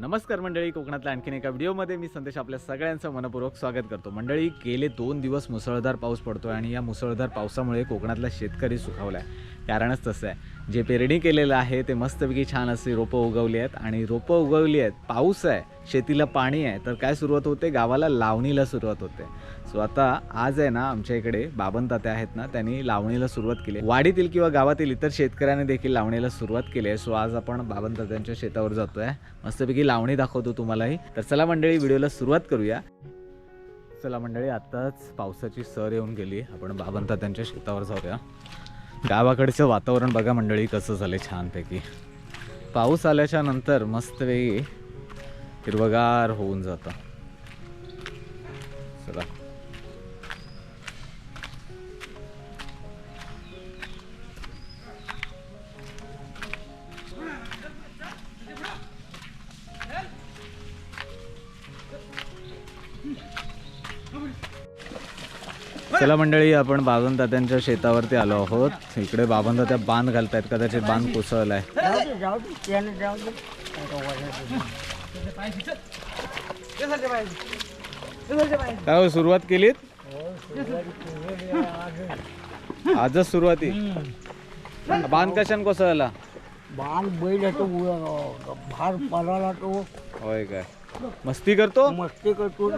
नमस्कार मंडळी कोकणातल्या आणखीन एका व्हिडिओमध्ये मी संदेश आपल्या सगळ्यांचं मनपूर्वक स्वागत करतो. मंडळी गेले दोन दिवस मुसळधार पाऊस पडतोय आणि या मुसळधार पावसामुळे कोकणातला शेतकरी सुखावला आहे. कारणच तसं आहे. जे पेरणी केलेलं आहे ते मस्तपैकी छान असे रोपं उगवली आहेत आणि रोपं उगवली आहेत. पाऊस आहे शेतीला पाणी आहे तर काय सुरुवात होते? गावाला लावणीला सुरुवात होते. सो आता आज आहे ना आमच्या इकडे बाबन आहेत ना त्यांनी लावणीला सुरुवात केली. वाडीतील किंवा गावातील इतर शेतकऱ्यांनी देखील लावणीला सुरुवात केली आहे. सो आज आपण बाबनतात्यांच्या शेतावर जातोय. मस्तपैकी लावणी दाखवतो तुम्हालाही. तर चला मंडळी व्हिडिओला सुरुवात करूया. चला मंडळी आत्ताच पावसाची सर येऊन गेली. आपण बाबनतात्यांच्या शेतावर जाऊया. गावाकडचं वातावरण बघा मंडळी कसं झालं छानपैकी. पाऊस आल्याच्यानंतर मस्तपैकी हिरवगार होऊन जातं. चला. चला मंडळी आपण बाबन तात्यांच्या शेतावरती आलो आहोत. इकडे बाबन तात्या बांध घालतायत कदाचित बांध कोसळलाय. काय हो, सुरुवात केलीत. आजच सुरुवाती बांध कशाने कोसळला? बाण बैल आहे तो उ- भार पळाला तो. होय काय. मस्ती करतो? मस्ती करतो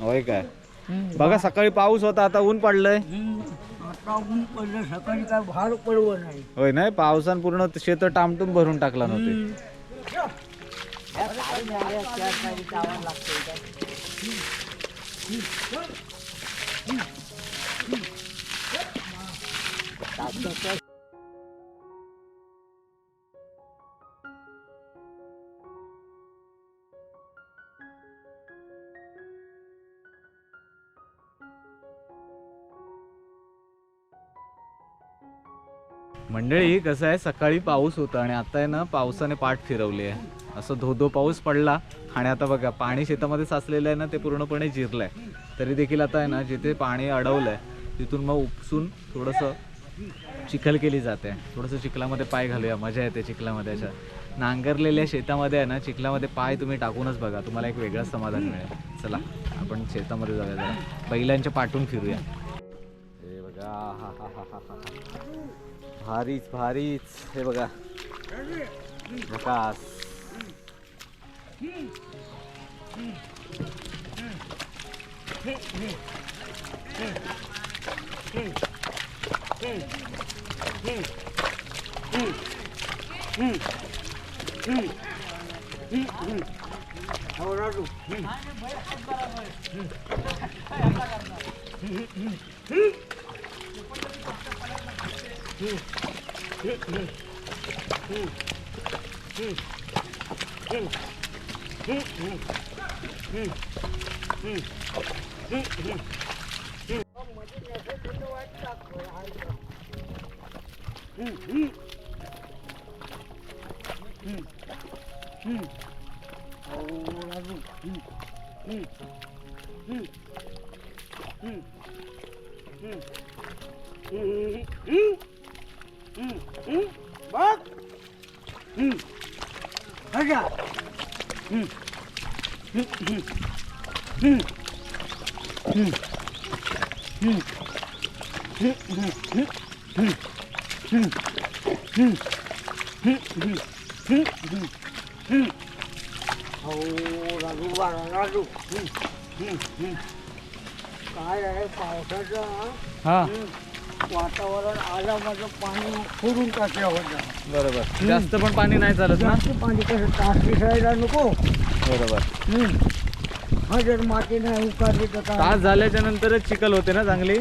होय काय. बघा सकाळी पाऊस होता आता ऊन पडलंय. हम्म. आता ऊन पडलं सकाळी काय भार पडव नाही. होय नाही पावसान पूर्ण शेत टामटूम भरून टाकला नव्हते. मंडळी कसं आहे? सकाळी पाऊस होता आणि आता आहे ना पावसाने पाठ फिरवली आहे. असं धो धो पाऊस पडला आणि आता बघा पाणी शेतामध्ये साचलेलं आहे ना ते पूर्णपणे जिरलंय. तरी देखील आता आहे ना जिथे पाणी अडवलंय तिथून मग उपसून थोडंसं चिखल केली जाते. थोडंसं चिखलामध्ये पाय घालूया. मजा येते चिखलामध्ये अशा. नांगरलेल्या शेतामध्ये आहे ना चिखलामध्ये पाय तुम्ही टाकूनच बघा. तुम्हाला एक वेगळं समाधान मिळेल. चला आपण शेतामध्ये जाऊया जरा. बैलांच्या पाठून फिरूया. हे बघा हा हा हा हा हा. भारीच भारीच हे बघा प्रकाश हो, राजू. Mm-hmm. हट जा. हम्म. हम्म. हम्म. हम्म. हम्म. हम्म. हम्म. हम्म. हम्म. हम्म. हम्म. हम्म. हम्म. हम्म. हम्म. हम्म. हो राजू बाळा राजू हं, हं, हं. काय आहे पावसाचं हा हं, वातावरण आलं माझं पाणी फोडून टाकलं होतं. बरोबर. जास्त पण पाणी नाही चालत ना? जास्त पाणी कसं तास नको. बरोबर. हं. हा जर माती नाही उकारली तर काय? तास झाल्याच्या नंतरच चिखल होते ना चांगली?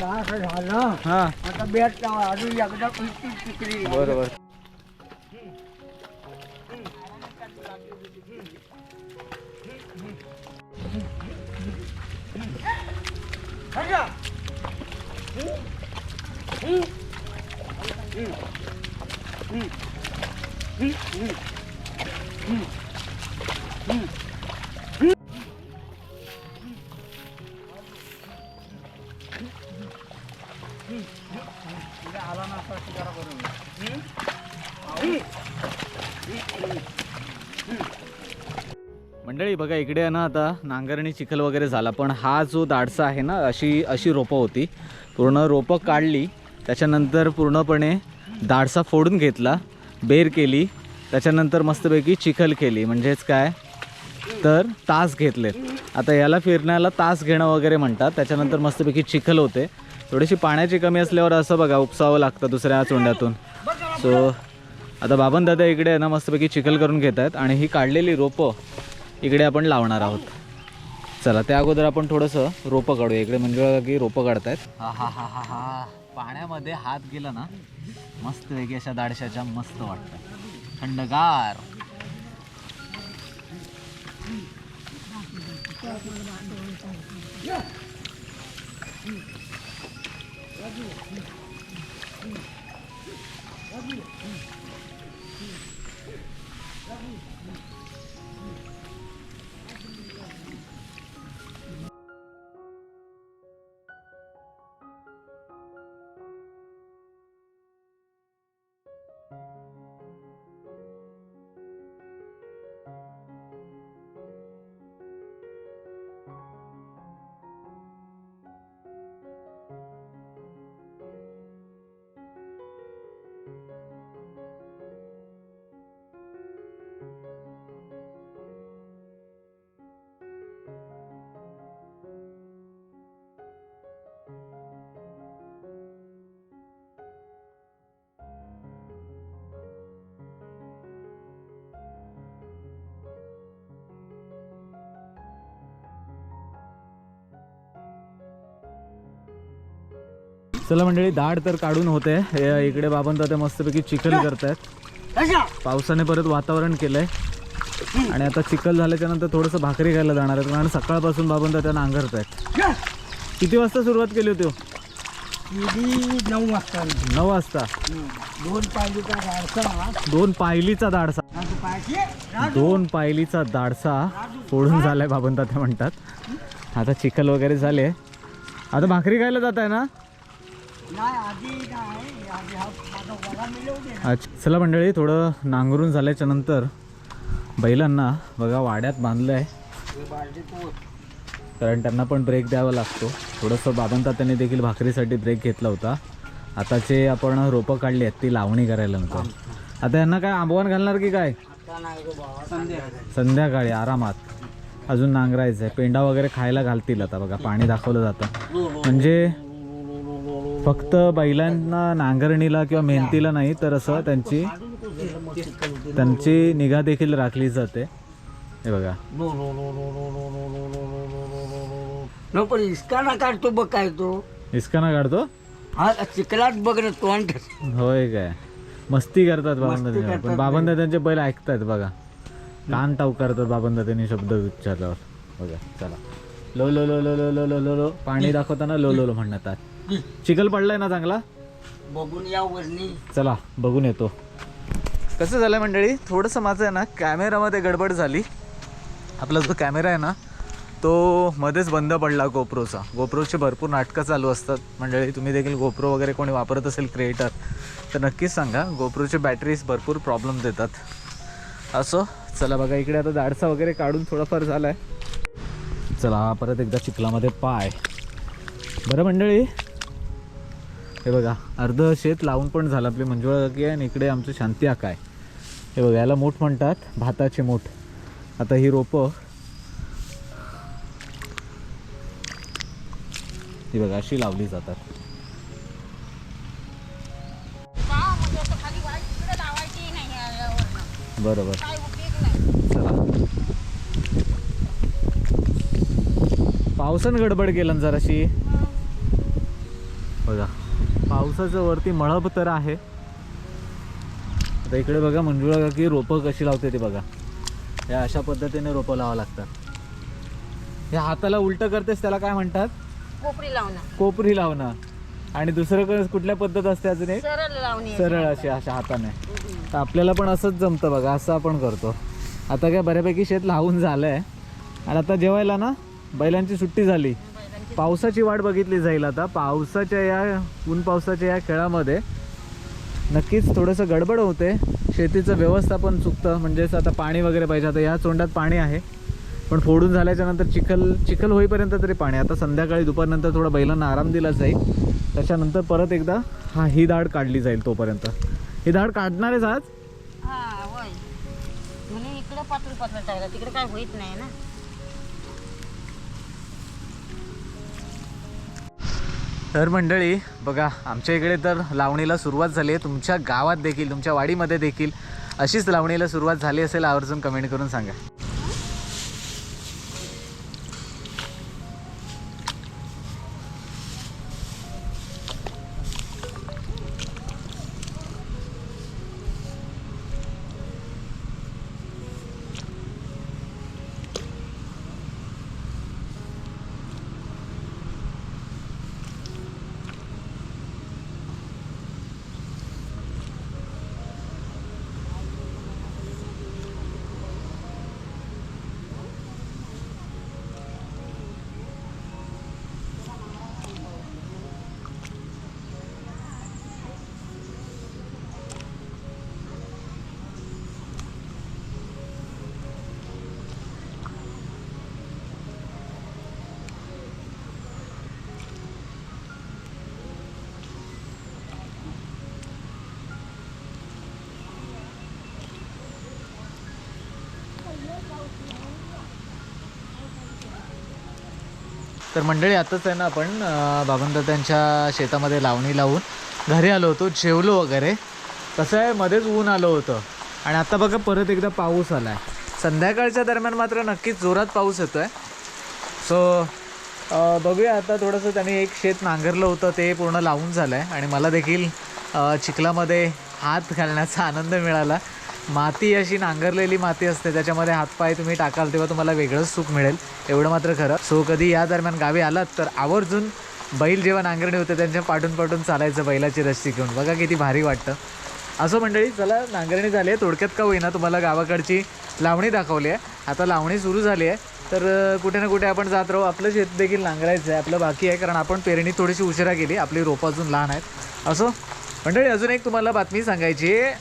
तास झाला. हा. आता बॅट लावा अजून एकदा चिकली बरोबर. हट जा. मंडळी बघा इकडे ना आता नांगरणी चिखल वगैरे झाला. पण हा जो दाडसा आहे ना अशी अशी रोपं होती. पूर्ण रोपं काढली. त्याच्यानंतर पूर्णपणे दाडसा फोडून घेतला बेर केली त्याच्यानंतर मस्तपैकी चिखल केली. म्हणजेच काय? तर तास घेतलेत. आता याला फिरण्याला तास घेणं वगैरे म्हणतात. त्याच्यानंतर मस्तपैकी चिखल होते. थोडीशी पाण्याची कमी असल्यावर असं बघा उपसावं लागतं दुसऱ्या चोंड्यातून. सो आता बाबन दादा इकडे आहे ना मस्तपैकी चिखल करून घेत आहेत आणि ही काढलेली रोपं इकडे आपण लावणार आहोत. चला त्या अगोदर आपण थोडंसं रोपं काढूया. इकडे म्हणजे की रोपं काढतायत. हा हा हा हा हा. पाण्यामध्ये हात गेला ना मस्त वेगळी अशा दाडशाच्या मस्त वाटतं. थंडगार. चला मंडळी दाढ तर काढून होते. इकडे बाबन दादा मस्तपैकी चिखल करतायत. पावसाने परत वातावरण केलंय. आणि आता चिखल झाल्याच्यानंतर थोडंसं भाकरी खायला जाणार आहेत. कारण सकाळपासून बाबन दादा नांगरत आहेत. किती वाजता सुरुवात केली होती हो? नऊ वाजता. नऊ वाजता. दोन पाहिजेचा गाडसा दोन पायलीचा दाडसा दोन पायलीचा दाडसा फोडून झालाय बाबन दादा म्हणतात. आता चिखल वगैरे झाले. आता भाकरी खायला जात आहे ना? अच्छा चला मंडळी थोडं नांगरून झाल्याच्यानंतर बैलांना बघा वाड्यात बांधलं आहे कारण त्यांना पण ब्रेक द्यावा लागतो. थोडंसं बाबंता त्यांनी देखील भाकरीसाठी ब्रेक घेतला होता. आता जे आपण रोपं काढली आहेत ती लावणी करायला नको आता यांना काय आंबवण घालणार की काय? संध्याकाळी आरामात. अजून नांगरायचं आहे पेंडा वगैरे खायला घालतील आता बघा पाणी दाखवलं जातं. म्हणजे फक्त बैलांना नांगरणीला किंवा मेहनतीला नाही तर असं त्यांची त्यांची निगा देखील राखली जाते हे बघा नो पण इसका ना काढतो बघ काय तो इस्काना काढतो हा चिखलात बघ ना तोंड होय काय मस्ती करतात बाबंदा मस्ती पण त्यांचे बैल ऐकतात बघा कान टाऊ करतात बाबंदा त्यांनी शब्द विचारल्यावर बघा चला लो लो लो लो लो लो लो लो पाणी दाखवताना लो लो लो म्हणतात चिखल पडलाय ना चांगला? बघून या वरनी. चला बघून येतो. कसं झालं मंडळी? थोडंसं माझं आहे ना कॅमेरामध्ये गडबड झाली. आपला जो कॅमेरा आहे ना तो मध्येच बंद पडला गोप्रोचा. गोप्रोचे भरपूर नाटकं चालू असतात. मंडळी तुम्ही देखील गोप्रो वगैरे कोणी वापरत असेल क्रिएटर तर नक्कीच सांगा गोप्रोचे बॅटरीज भरपूर प्रॉब्लेम देतात. असो चला बघा इकडे आता दाडसा वगैरे काढून थोडाफार झाला आहे चला परत एकदा चिखलामध्ये पाय. बरं मंडळी हे बघा अर्ध शेत लावून पण झालं. आपली मंजुळा काकी आहे आणि इकडे आमचं शांती आका आहे. हे बघा याला मूठ म्हणतात भाताची मूठ. आता ही रोपं. ही बघा अशी लावली जातात. बरोबर. चला. पावसानं गडबड केलं जराशी. बघा. पावसाचं वरती मळब तर आहे. आता इकडे बघा मंजुळा काकी रोपं कशी लावते ते बघा. या अशा पद्धतीने रोपं लावा लागतात. हे हाताला उलट करतेस त्याला काय म्हणतात? कोपरी लावणं. कोपरी लावणं. आणि दुसरं कुठल्या पद्धत असते अजून एक? सरळ लावणी सरळ अशी अशा हाताने. तर आपल्याला पण असंच जमतं बघा असं आपण करतो. आता काय बऱ्यापैकी शेत लावून झालं आहे आणि आता जेवायला ना बैलांची सुट्टी झाली. पावसाची वाट बघितली जाईल आता. पावसाच्या या ऊन पावसाच्या या खेळामध्ये नक्कीच थोडंसं गडबड होते. शेतीचं व्यवस्थापन चुकतं म्हणजेच आता पाणी वगैरे पाहिजे. आता या चोंडात पाणी आहे. पण फोडून झाल्याच्यानंतर चिखल चिखल होईपर्यंत तरी पाणी आता संध्याकाळी दुपारनंतर थोडा बैलांना आराम दिला जाईल. त्याच्यानंतर परत एकदा हा ही दाड काढली जाईल तोपर्यंत. ही दाड काढणार आज? म्हणजे इकडे पातळ पातळ टाकला तिकडे काय होत नाही ना. तर मंडळी बघा आमच्या इकडे तर लावणीला सुरुवात झाली आहे. तुमच्या गावात देखील तुमच्या वाडीमध्ये देखील अशीच लावणीला सुरुवात झाली असेल आवर्जून कमेंट करून सांगा. तर मंडळी आताच आहे ना आपण अं, त्यांच्या शेतामध्ये लावणी लावून घरी आलो होतो जेवलो वगैरे. कसं आहे मध्येच ऊन आलं होतं. आणि आता बघा परत एकदा पाऊस आला आहे संध्याकाळच्या दरम्यान मात्र नक्कीच जोरात पाऊस येतो आहे सो बघूया आता थोडंसं त्यांनी एक शेत नांगरलं होतं ते पूर्ण लावून झालं आहे आणि मला देखील चिखलामध्ये हात घालण्याचा आनंद मिळाला. माती अशी नांगरलेली माती असते त्याच्यामध्ये हातपाय तुम्ही टाकाल तेव्हा तुम्हाला वेगळंच सुख मिळेल. एवढं मात्र खरं. सो कधी या दरम्यान गावी आलात तर आवर्जून बैल जेव्हा नांगरणी होते त्यांच्या पाठून पाठून चालायचं बैलाची रस्सी घेऊन. बघा किती भारी वाटतं. असं मंडळी चला नांगरणी झाली आहे थोडक्यात का होईना तुम्हाला गावाकडची लावणी दाखवली आहे. आता लावणी सुरू झाली आहे तर कुठे ना कुठे आपण जात राहू. आपलं शेत देखील नांगरायचं आहे आपलं बाकी आहे कारण आपण पेरणी थोडीशी उशिरा केली आपली रोपं अजून लहान आहेत. असो मंडळी अजून एक तुम्हाला बातमी सांगायची आहे.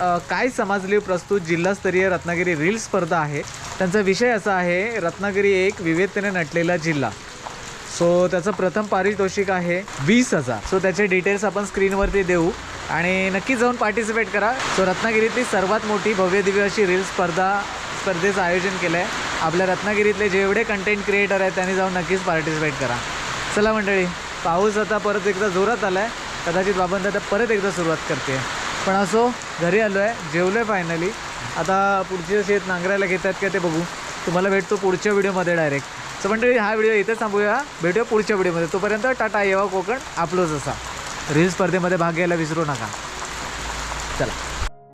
काय समजली प्रस्तुत जिल्हास्तरीय रत्नागिरी रील स्पर्धा आहे. त्यांचा विषय असा आहे रत्नागिरी एक विविधतेने नटलेला जिल्हा. सो त्याचं प्रथम पारितोषिक आहे वीस हजार. सो त्याचे डिटेल्स आपण स्क्रीनवरती देऊ. आणि नक्की जाऊन पार्टिसिपेट करा. सो रत्नागिरीतली सर्वात मोठी भव्य दिव्य अशी रील स्पर्धा स्पर्धेचं आयोजन केलं आहे आपल्या रत्नागिरीतले जेवढे कंटेंट क्रिएटर आहेत त्यांनी जाऊन नक्कीच पार्टिसिपेट करा. चला मंडळी पाऊस आता परत एकदा जोरात आला आहे कदाचित बाबंदा आता परत एकदा सुरुवात करते. पण असो घरी आलो आहे जेवलो आहे फायनली आता पुढची शेत नांगरायला घेतात का ते बघू. तुम्हाला भेटतो पुढच्या व्हिडिओमध्ये डायरेक्ट सो मंडळी हा व्हिडिओ इथेच थांबूया. भेटूया पुढच्या व्हिडिओमध्ये तोपर्यंत टाटा येवा कोकण आपलोच असा. रील स्पर्धेमध्ये भाग घ्यायला विसरू नका. चला.